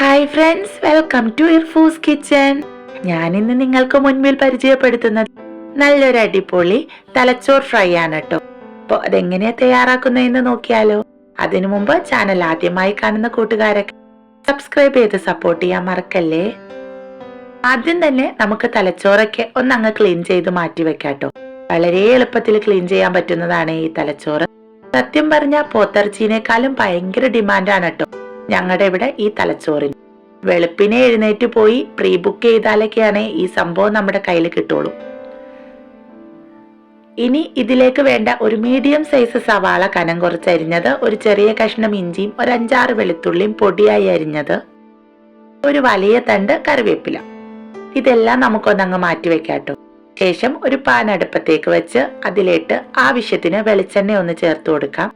Hi friends welcome to Irfus kitchen ഞാൻ ഇന്ന് നിങ്ങൾക്ക് മുൻപിൽ പരിചയപ്പെടുത്തുന്നത് നല്ലൊരു അടിപൊളി തലച്ചോർ ഫ്രൈ ആണ് കേട്ടോ അപ്പോൾ അതെങ്ങനെയാ തയ്യാറാക്കുന്നതെന്ന് നോക്കിയാലോ? അതിനു മുമ്പ് ചാനൽ ആദ്യമായി കാണുന്ന കൂട്ടുകാരൊക്കെ സബ്സ്ക്രൈബ് ചെയ്ത് സപ്പോർട്ട് ചെയ്യാൻ മറക്കല്ലേ? ആദ്യം തന്നെ നമുക്ക് തലച്ചോറൊക്കെ ഒന്ന് ഒന്നങ്ങ് ക്ലീൻ ചെയ്ത് മാറ്റി വെക്കാട്ടോ വളരെ എളുപ്പത്തിൽ ക്ലീൻ ചെയ്യാൻ പറ്റുന്നതാണ് ഈ തലച്ചോറ്. സത്യം പറഞ്ഞാൽ പോത്തിറച്ചിനേക്കാളും ഭയങ്കര ഡിമാൻഡാണ് കേട്ടോ ഞങ്ങളുടെ ഇവിടെ ഈ തലച്ചോറിന്. വെളുപ്പിനെ എഴുന്നേറ്റ് പോയി പ്രീ ബുക്ക് ചെയ്താലൊക്കെയാണ് ഈ സംഭവം നമ്മുടെ കയ്യിൽ കിട്ടുള്ളൂ. ഇനി ഇതിലേക്ക് വേണ്ട ഒരു മീഡിയം സൈസ് സവാള കനം കുറച്ചരിഞ്ഞത് ഒരു ചെറിയ കഷ്ണം ഇഞ്ചിയും ഒരു അഞ്ചാറ് വെളുത്തുള്ളിയും പൊടിയായി അരിഞ്ഞത് ഒരു വലിയ തണ്ട് കറിവേപ്പില. ഇതെല്ലാം നമുക്കൊന്നങ്ങ് മാറ്റി വെക്കാട്ടോ ശേഷം ഒരു പാൻ അടുപ്പത്തേക്ക് വെച്ച് അതിലേട്ട് ആവശ്യത്തിന് വെളിച്ചെണ്ണ ഒന്ന് ചേർത്ത് കൊടുക്കാം.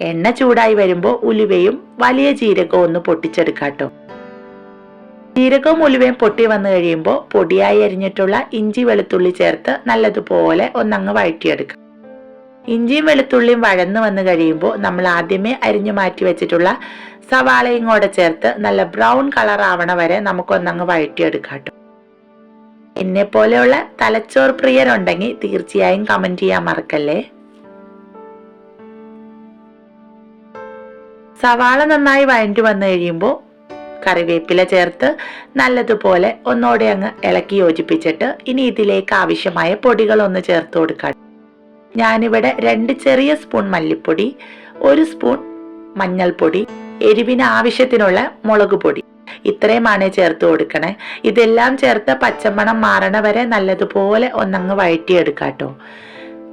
എണ്ണ ചൂടായി വരുമ്പോൾ ഉലുവയും വലിയ ജീരകവും ഒന്ന് പൊട്ടിച്ചെടുക്കാട്ടോ. ജീരകവും ഉലുവയും പൊട്ടി വന്നു കഴിയുമ്പോൾ പൊടിയായി അരിഞ്ഞിട്ടുള്ള ഇഞ്ചി വെളുത്തുള്ളി ചേർത്ത് നല്ലതുപോലെ ഒന്നങ്ങ് വഴറ്റിയെടുക്കാം. ഇഞ്ചിയും വെളുത്തുള്ളിയും വഴന്നു വന്നു കഴിയുമ്പോൾ നമ്മൾ ആദ്യമേ അരിഞ്ഞു മാറ്റി വെച്ചിട്ടുള്ള സവാളയും കൂടെ ചേർത്ത് നല്ല ബ്രൗൺ കളർ ആവണ വരെ നമുക്കൊന്നങ്ങ് വഴറ്റിയെടുക്കാട്ടോ. എന്നെ പോലെയുള്ള തലച്ചോർ പ്രിയരുണ്ടെങ്കിൽ തീർച്ചയായും കമന്റ് ചെയ്യാൻ മറക്കല്ലേ? സവാള നന്നായി വഴഞ്ഞു വന്നു കഴിയുമ്പോൾ കറിവേപ്പില ചേർത്ത് നല്ലതുപോലെ ഒന്നോടെ അങ്ങ് ഇളക്കി യോജിപ്പിച്ചിട്ട് ഇനി ഇതിലേക്ക് ആവശ്യമായ പൊടികൾ ഒന്ന് ചേർത്ത് കൊടുക്കാം. ഞാനിവിടെ രണ്ട് ചെറിയ സ്പൂൺ മല്ലിപ്പൊടി ഒരു സ്പൂൺ മഞ്ഞൾപ്പൊടി എരിവിന് ആവശ്യത്തിനുള്ള മുളക് പൊടി. ഇത്രയുമാണ് ചേർത്ത് കൊടുക്കണേ. ഇതെല്ലാം ചേർത്ത് പച്ചമണം മാറണ വരെ നല്ലതുപോലെ ഒന്നങ്ങ് വഴറ്റിയെടുക്കാട്ടോ.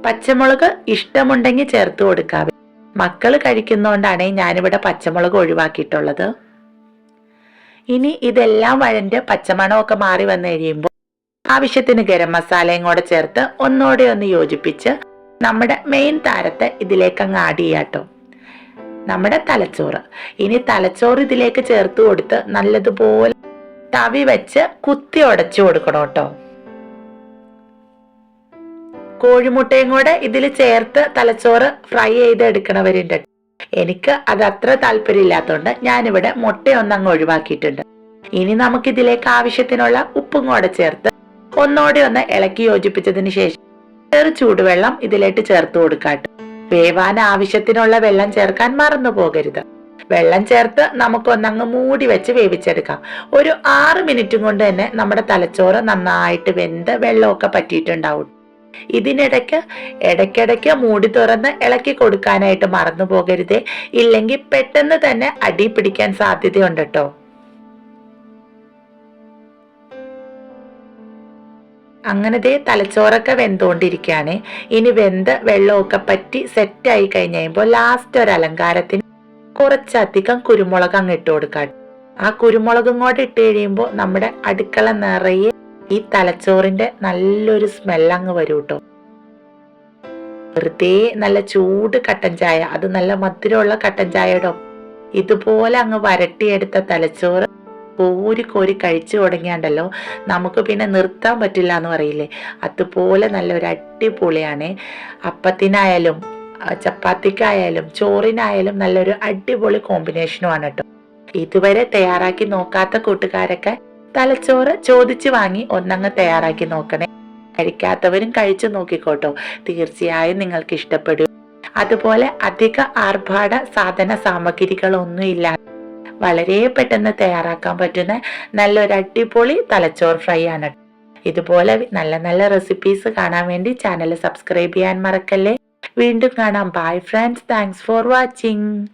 പച്ചമുളക് ഇഷ്ടമുണ്ടെങ്കിൽ ചേർത്ത് കൊടുക്കാം മക്കൾ കഴിക്കുന്നതുകൊണ്ടാണ് ഞാനിവിടെ പച്ചമുളക് ഒഴിവാക്കിയിട്ടുള്ളത്. ഇനി ഇതെല്ലാം വഴണ്ട് പച്ചമണമൊക്കെ മാറി വന്നു കഴിയുമ്പോൾ ആവശ്യത്തിന് ഗരം മസാലയും കൂടെ ചേർത്ത് ഒന്നോടെ ഒന്ന് യോജിപ്പിച്ച് നമ്മുടെ മെയിൻ താരത്തെ ഇതിലേക്ക് അങ്ങ് ആഡ് ചെയ്യാട്ടോ നമ്മുടെ തലച്ചോറ്. ഇനി തലച്ചോറ് ഇതിലേക്ക് ചേർത്ത് കൊടുത്ത് നല്ലതുപോലെ തവി വെച്ച് കുത്തി ഉടച്ചു കൊടുക്കണം കേട്ടോ കോഴിമുട്ടയും കൂടെ ഇതിൽ ചേർത്ത് തലച്ചോറ് ഫ്രൈ ചെയ്ത് എടുക്കണവരുണ്ട്. എനിക്ക് അത് അത്ര താല്പര്യമില്ലാത്തതുകൊണ്ട് ഞാനിവിടെ മുട്ടയൊന്നങ്ങ് ഒഴിവാക്കിയിട്ടുണ്ട്. ഇനി നമുക്ക് ഇതിലേക്ക് ആവശ്യത്തിനുള്ള ഉപ്പും കൂടെ ചേർത്ത് ഒന്നോടെ ഒന്ന് ഇളക്കി യോജിപ്പിച്ചതിന് ശേഷം ചെറു ചൂടുവെള്ളം ഇതിലേക്ക് ചേർത്ത് കൊടുക്കാട്ട്. വേവാൻ ആവശ്യത്തിനുള്ള വെള്ളം ചേർക്കാൻ മറന്നു പോകരുത്. വെള്ളം ചേർത്ത് നമുക്കൊന്നങ്ങ് മൂടി വെച്ച് വേവിച്ചെടുക്കാം. ഒരു ആറ് മിനിറ്റും കൊണ്ട് തന്നെ നമ്മുടെ തലച്ചോറ് നന്നായിട്ട് വെന്ത് വെള്ളമൊക്കെ പറ്റിയിട്ടുണ്ടാവും. ഇതിനിടയ്ക്ക് ഇടയ്ക്കിടയ്ക്ക് മൂടി തുറന്ന് ഇളക്കി കൊടുക്കാനായിട്ട് മറന്നു പോകരുതേ. ഇല്ലെങ്കിൽ പെട്ടെന്ന് തന്നെ അടി പിടിക്കാൻ സാധ്യതയുണ്ട് കേട്ടോ. അങ്ങനത്തെ തലച്ചോറൊക്കെ വെന്തുകൊണ്ടിരിക്കുകയാണ് ഇനി വെന്ത് വെള്ളമൊക്കെ പറ്റി സെറ്റായി കഴിഞ്ഞ് കഴിയുമ്പോൾ ലാസ്റ്റ് ഒരു അലങ്കാരത്തിന് കുറച്ചധികം കുരുമുളക് അങ്ങ് ഇട്ട് കൊടുക്കാം. ആ കുരുമുളകും കൂടെ ഇട്ട് കഴിയുമ്പോൾ നമ്മുടെ അടുക്കള നിറയെ ഈ തലച്ചോറിന്റെ നല്ലൊരു സ്മെല്ലങ്ങ് വരും കേട്ടോ വെറുതെ നല്ല ചൂട് കട്ടൻ ചായ അത് നല്ല മധുരമുള്ള കട്ടൻ ചായയുടെ ഇതുപോലെ അങ്ങ് വരട്ടിയെടുത്ത തലച്ചോറ് കോരി കോരി കഴിച്ചു തുടങ്ങിയാണ്ടല്ലോ നമുക്ക് പിന്നെ നിർത്താൻ പറ്റില്ല എന്ന് പറയില്ലേ? അതുപോലെ നല്ലൊരു അടിപൊളിയാണ്. അപ്പത്തിനായാലും ചപ്പാത്തിക്കായാലും ചോറിനായാലും നല്ലൊരു അടിപൊളി കോമ്പിനേഷനുമാണ് കേട്ടോ ഇതുവരെ തയ്യാറാക്കി നോക്കാത്ത കൂട്ടുകാരൊക്കെ തലച്ചോറ് ചോദിച്ചു വാങ്ങി ഒന്നങ്ങ് തയ്യാറാക്കി നോക്കണേ. കഴിക്കാത്തവരും കഴിച്ചു നോക്കിക്കോട്ടോ. തീർച്ചയായും നിങ്ങൾക്ക് ഇഷ്ടപ്പെടും. അതുപോലെ അധിക ആർഭാട സാധന സാമഗ്രികളൊന്നും ഇല്ല. വളരെ പെട്ടെന്ന് തയ്യാറാക്കാൻ പറ്റുന്ന നല്ലൊരു അടിപൊളി തലച്ചോറ് ഫ്രൈ ആണ്. ഇതുപോലെ നല്ല നല്ല റെസിപ്പീസ് കാണാൻ വേണ്ടി ചാനൽ സബ്സ്ക്രൈബ് ചെയ്യാൻ മറക്കല്ലേ. വീണ്ടും കാണാം. Bye friends thanks for watching